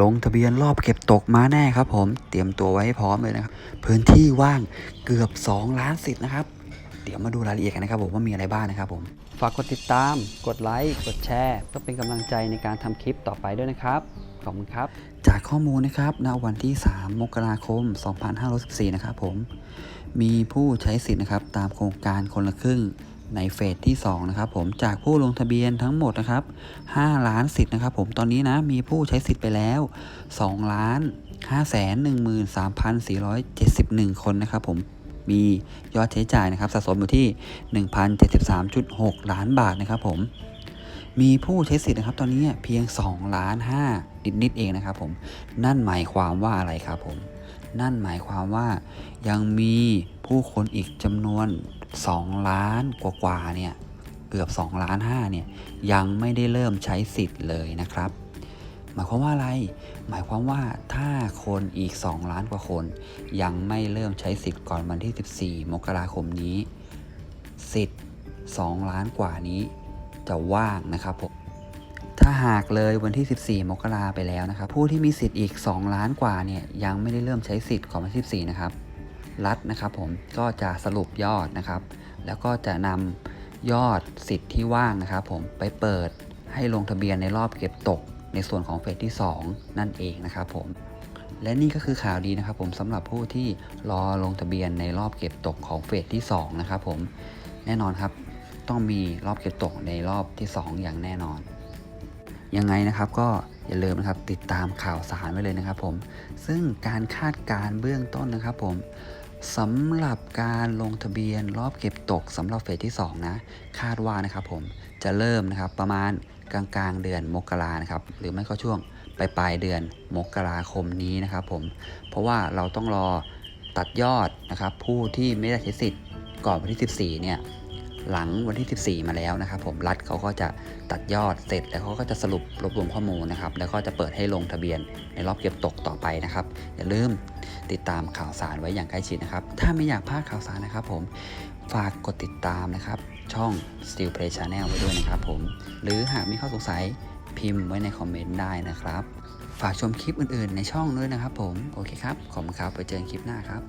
ลงทะเบียนรอบเก็บตกมาแน่ครับ ผมเตรียมตัวไว้ให้พร้อมเลยนะครับพื้นที่ว่างเกือบ 2 ล้านสิทธิ์นะครับเดี๋ยวมาดูรายละเอียดกันนะครับผมว่ามีอะไรบ้างนะครับผมฝากกดติดตาม กดไลค์กดแชร์เพื่อเป็นกำลังใจในการทำคลิปต่อไปด้วยนะครับขอบคุณครับ จากข้อมูลนะครับณวันที่ 3 มกราคม 2514นะครับผม มีผู้ใช้สิทธิ์นะครับ ตามโครงการคนละครึ่ง ในเฟสที่2นะครับผมจากผู้ลงทะเบียนทั้งหมดนะครับ5ล้านสิทธิ์นะครับผมตอนนี้นะมีผู้ใช้สิทธิ์ไปแล้ว2ล้าน5แสน13,471 คนนะครับผมมียอดใช้จ่ายนะครับสะสมอยู่ที่ 1,073.6 ล้านบาทนะครับผมมีผู้ใช้สิทธิ์นะครับตอนนี้เพียง2ล้าน5นิดนิดๆเองนะครับผมนั่นหมายความว่าอะไรครับผม นั่นหมายความว่ายังมีผู้คนอีกจำนวน 2 ล้านกว่าๆเนี่ยเกือบ2ล้าน5เนี่ยยังไม่ได้เริ่มใช้สิทธิ์เลยนะครับ หมายความว่าอะไร หมายความว่าถ้าคนอีก 2 ล้านกว่าคน ยังไม่เริ่มใช้สิทธิ์ก่อนวันที่ 14 มกราคมนี้ สิทธิ์ 2 ล้านกว่านี้จะว่างนะครับผมถ้าหากเลยวันที่ 14 มกราไปแล้วนะครับ ผู้ที่มีสิทธิ์อีก 2 ล้านกว่าเนี่ยยังไม่ได้เริ่มใช้สิทธิ์ของวันที่ 14 นะครับ รัฐนะครับผมก็จะสรุปยอดนะครับ แล้วก็จะนำยอดสิทธิ์ที่ว่างนะครับผมไปเปิดให้ลงทะเบียนในรอบเก็บตกในส่วนของเฟสที่ 2 นั่นเองนะครับผมและนี่ก็คือข่าวดีนะครับผมสำหรับผู้ที่รอลงทะเบียนในรอบเก็บตกของเฟสที่ 2 นะครับผมแน่นอนครับ ต้องมีรอบเก็บตกในรอบที่ 2 อย่างแน่นอน ยังไงนะครับก็อย่าลืมนะครับติดตามข่าวสารไว้เลยนะครับผมซึ่งการคาดการเบื้องต้นนะครับผม สำหรับการลงทะเบียนรอบเก็บตกสำหรับเฟสที่ 2 นะ คาดว่านะครับผมจะเริ่มนะครับประมาณกลางกลางๆเดือนมกรานะครับหรือไม่ก็ช่วงปลายปลายเดือนมกราคมนี้นะครับผมเพราะว่าเราต้องรอตัดยอดนะครับผู้ที่ไม่ได้ใช้สิทธิ์ก่อนวันที่ 14 เนี่ย หลังวันที่ 14 มาแล้วนะครับผมรัฐเขาก็จะตัดยอดเสร็จแล้วเขาก็จะสรุปรวบรวมข้อมูลนะครับแล้วก็จะเปิดให้ลงทะเบียนในรอบเก็บตกต่อไปนะครับอย่าลืมติดตามข่าวสารไว้อย่างใกล้ชิดนะครับถ้าไม่อยากพลาดข่าวสารนะครับผมฝากกดติดตามนะครับช่อง Steel Play Channel ไว้ด้วยนะครับผมหรือหากมีข้อสงสัยพิมพ์ไว้ในคอมเมนต์ได้นะครับ ฝากชมคลิปอื่นๆ ในช่องด้วยนะครับผม โอเคครับ ขอบคุณครับ ไปเจอกันคลิปหน้าครับ